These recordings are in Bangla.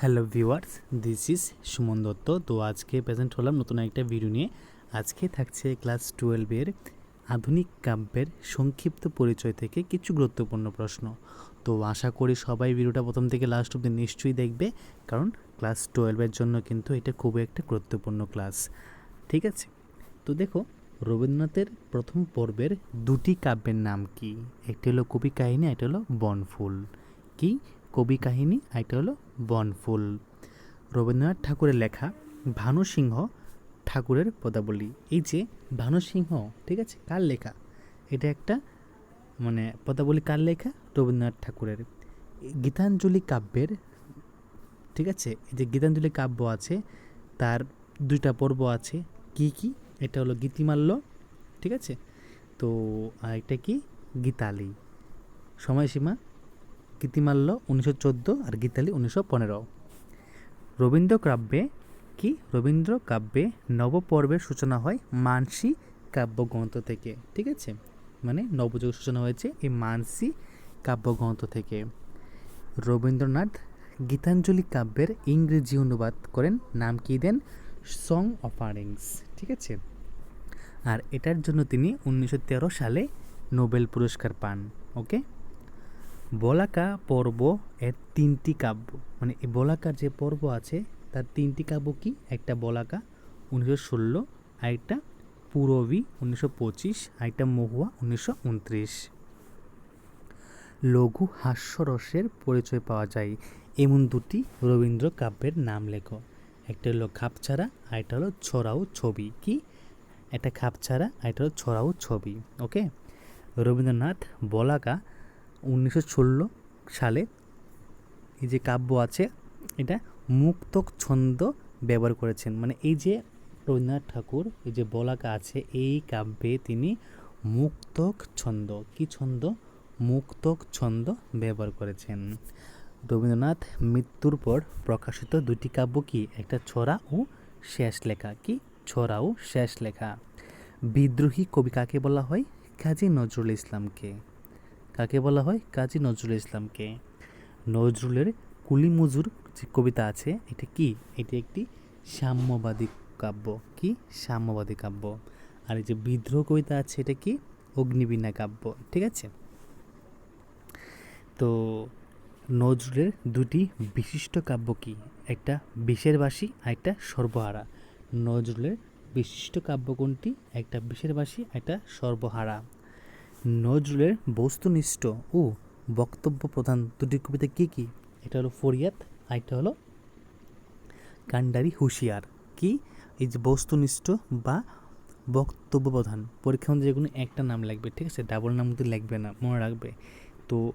Hello viewers, this is Suman Dutta. তো আজকে প্রেজেন্ট হলাম নতুন একটা ভিডিও নিয়ে। আজকে থাকছে ক্লাস টুয়েলভের আধুনিক কাব্যের সংক্ষিপ্ত পরিচয় থেকে কিছু গুরুত্বপূর্ণ প্রশ্ন। তো আশা করি সবাই ভিডিওটা প্রথম থেকে লাস্ট অব্দি নিশ্চয়ই দেখবে, কারণ ক্লাস টুয়েলভের জন্য কিন্তু এটা খুবই একটা গুরুত্বপূর্ণ ক্লাস। ঠিক আছে? তো দেখো, রবীন্দ্রনাথের প্রথম পর্বের দুটি কাব্যের নাম কি? একটি হলো কবি কাহিনী একটা হলো বনফুল। কি? কবি কাহিনী আর একটা হলো বনফুল। রবীন্দ্রনাথ ঠাকুরের লেখা ভানু সিংহ ঠাকুরের পদাবলী। এই যে ভানু সিংহ, ঠিক আছে, কার লেখা? এটা একটা মানে পদাবলী কার লেখা? রবীন্দ্রনাথ ঠাকুরের। গীতাঞ্জলি কাব্যের, ঠিক আছে, এই যে গীতাঞ্জলি কাব্য আছে, তার দুইটা পর্ব আছে, কি কি? এটা হলো গীতিমাল্য, ঠিক আছে, তো এটা কি? গীতালি। সময়সীমা? গীতিমাল্য উনিশশো চোদ্দ আর গীতালি উনিশশো পনেরো। রবীন্দ্র কাব্যে কি? রবীন্দ্র কাব্যে নবপর্বের সূচনা হয় মানসী কাব্যগ্রন্থ থেকে, ঠিক আছে? মানে নবযুগ সূচনা হয়েছে এই মানসী কাব্যগ্রন্থ থেকে। রবীন্দ্রনাথ গীতাঞ্জলি কাব্যের ইংরেজি অনুবাদ করেন, নাম কি দেন? সং অফারিংস ঠিক আছে? আর এটার জন্য তিনি উনিশশো তেরো সালে নোবেল পুরস্কার পান, ওকে? বলাকা পর্ব এর তিনটি কাব্য। মানে এই বলাকার যে পর্ব আছে, তার তিনটি কাব্য কি? একটা বলাকা উনিশশো ষোলো আরেকটা পুরবী উনিশশো পঁচিশ আরেকটা মহুয়া উনিশশো উনত্রিশ। লঘু হাস্যরসের পরিচয় পাওয়া যায়। এমন দুটি রবীন্দ্র কাব্যের নাম লেখো। একটা হলো খাপছাড়া, আর একটা হলো ছড়াও ছবি। কি? একটা খাপছাড়া, আর একটা হলো ছড়াও ছবি। ওকে? রবীন্দ্রনাথ বলাকা উনিশশো ষোলো সালে এই যে কাব্য আছে, এটা মুক্তক ছন্দ ব্যবহার করেছেন। মানে এই যে রবীন্দ্রনাথ ঠাকুর, এই যে বলাকা আছে, এই কাব্যে তিনি মুক্তক ছন্দ, কি ছন্দ? মুক্তক ছন্দ ব্যবহার করেছেন। রবীন্দ্রনাথ মৃত্যুর পর প্রকাশিত দুটি কাব্য কি? একটা ছড়া ও শেষ লেখা। কি? ছড়া ও শেষ লেখা। বিদ্রোহী কবি কাকে বলা হয়? কাজী নজরুল ইসলামকে। কাকে বলা হয়? কাজী নজরুল ইসলামকে। নজরুলের কুলি মজুর যে কবিতা আছে, এটা কি? এটি একটি সাম্যবাদী কাব্য। কি? সাম্যবাদী কাব্য। আর এই যে বিদ্রোহ কবিতা আছে, এটা কি? অগ্নিবীণা কাব্য। ঠিক আছে? তো নজরুলের দুটি বিশিষ্ট কাব্য কি? একটা বিষের বাসী আর একটা সর্বহারা। নজরুলের বিশিষ্ট কাব্য কোনটি? একটা বিষের বাসী একটা সর্বহারা। নজরুলের বস্তুনিষ্ঠ ও বক্তব্য প্রধান দুটি কবিতা কী কী? এটা হলো ফরিয়াদ, আর একটা হলো কান্ডারি হুঁশিয়ার। কি? এই যে বস্তুনিষ্ঠ বা বক্তব্য প্রধান, পরীক্ষা যে কোনো একটা নাম লাগবে, ঠিক আছে? ডাবল নাম কিন্তু লাগবে না, মনে রাখবে। তো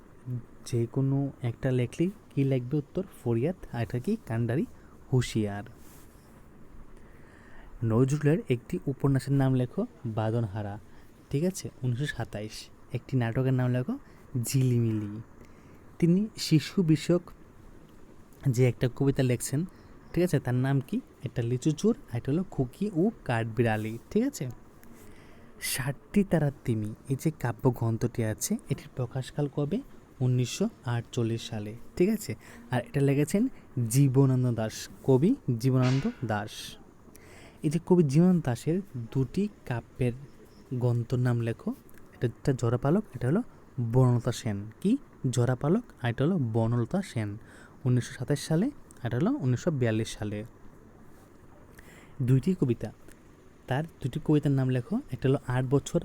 যে কোনো একটা লেখলেই কী লাগবে উত্তর? ফরিয়াদ, আর এটা কি? কান্ডারি হুঁশিয়ার। নজরুলের একটি উপন্যাসের নাম লেখো, বাদনহারা। ঠিক আছে? উনিশশো সাতাইশ। একটি নাটকের নাম লেখো, ঝিলিমিলি। তিনি শিশু বিষয়ক যে একটা কবিতা লেখছেন, ঠিক আছে? তার নাম কি? একটা লিচু আর এটা হলো খুকি ও কাঠবিড়ালি, ঠিক আছে? ষাটটি তারার তিমি, এই যে কাব্যগ্রন্থটি আছে এটির প্রকাশকাল কবে? উনিশশো আটচল্লিশ সালে, ঠিক আছে? আর এটা লেগেছেন জীবনানন্দ দাস, কবি জীবনানন্দ দাস। এই যে কবি জীবনানন্দ দাসের দুটি কাব্যের গ্রন্থর নাম লেখো। এটা একটা জরাপালক এটা হলো বনলতা সেন। কি? জরাপালক আর এটা হলো বনলতা সেন। উনিশশো সাতাশ সালে, আর এটা হলো উনিশশো বিয়াল্লিশ সালে। দুইটি কবিতা। তার দুটি কবিতার নাম লেখো। একটা হলো আট বছর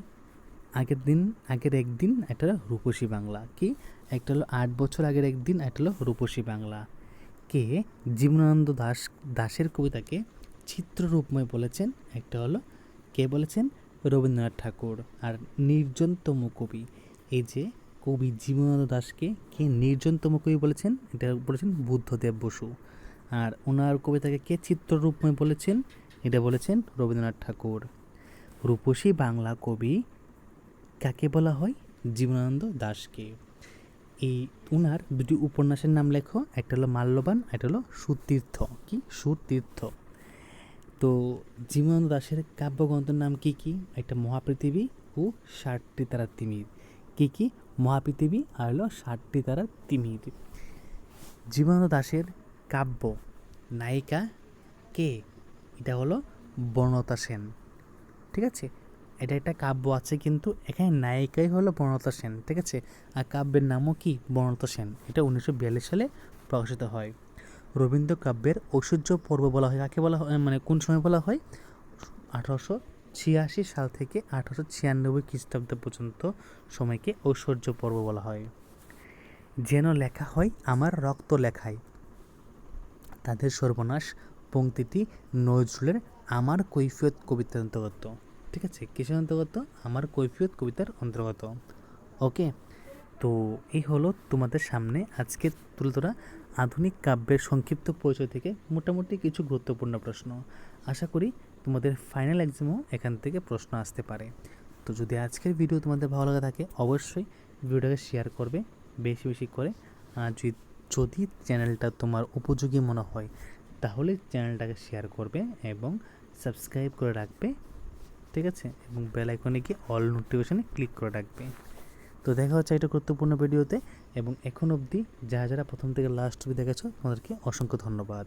আগের দিন, আগের একদিন, একটা হলো রূপসী বাংলা। কি? একটা হলো আট বছর আগের একদিন, একটা হলো রূপসী বাংলা। কে? জীবনানন্দ দাস, দাসের কবিতাকে চিত্ররূপময় বলেছেন। একটা হলো কে বলেছেন? রবীন্দ্রনাথ ঠাকুর আর নির্জনতম কবি। এই যে কবি জীবনানন্দ দাসকে কে নির্জনতম কবি বলেছেন, এটা বলেছেন বুদ্ধদেব বসু। আর ওনার কবিতাকে কে চিত্ররূপময় বলেছেন, এটা বলেছেন রবীন্দ্রনাথ ঠাকুর। রূপসী বাংলা কবি কাকে বলা হয়? জীবনানন্দ দাসকে এই ওনার দুটি উপন্যাসের নাম লেখো, একটা হলো মাল্যবান, একটা হলো সুতীর্থ। কি? সুতীর্থ। তো জীবনানন্দ দাসের কাব্যগ্রন্থের নাম কি কি? একটা মহাপৃথিবী ও ষাটটি তারা তিমির। কি কি? মহাপৃথিবী আর হলো ষাটটি তারা তিমির। জীবনানন্দ দাসের কাব্য নায়িকা কে? এটা হলো বনলতা সেন। ঠিক আছে? এটা একটা কাব্য আছে কিন্তু এখানে নায়িকাই হলো বনলতা সেন। ঠিক আছে? আর কাব্যের নামও কি? বনলতা সেন। এটা উনিশশো বিয়াল্লিশ সালে প্রকাশিত হয়। রবীন্দ্র কাব্যের ঐশ্বর্য পর্ব বলা হয়। কাকে বলা হয়? মানে কোন সময় বলা হয়? আঠারোশো ছিয়াশি সাল থেকে আঠারোশো ছিয়ানব্বই খ্রিস্টাব্দ পর্যন্ত সময়কে ঐশ্বর্য পর্ব বলা হয়। যেন লেখা হয়, আমার রক্ত লেখায়। তাদের সর্বনাশ পংক্তিটি নজরুলের আমার কৈফিয়ত কবিতার অন্তর্গত। ঠিক আছে? কিসের অন্তর্গত? আমার কৈফিয়ত কবিতার অন্তর্গত। ওকে? তো এই হলো তোমাদের সামনে আজকে তুলে ধরা আধুনিক কাব্যের সংক্ষিপ্ত পরিচয় থেকে মোটামুটি কিছু গুরুত্বপূর্ণ প্রশ্ন। আশা করি তোমাদের ফাইনাল এক্সামও এখান থেকে প্রশ্ন আসতে পারে। তো যদি আজকের ভিডিও তোমাদের ভালো লাগে থাকে, অবশ্যই ভিডিওটাকে শেয়ার করবে বেশি বেশি করে। আর যদি যদি চ্যানেলটা তোমার উপযোগী মনে হয়, তাহলে চ্যানেলটাকে শেয়ার করবে এবং সাবস্ক্রাইব করে রাখবে, ঠিক আছে? এবং বেল আইকনে গিয়ে অল নোটিফিকেশানে ক্লিক করে রাখবে। তো দেখা হচ্ছে একটা গুরুত্বপূর্ণ ভিডিওতে এবং এখন অবধি যারা যারা প্রথম থেকে লাস্ট অবধি দেখেছ, তোমাদেরকে অসংখ্য ধন্যবাদ।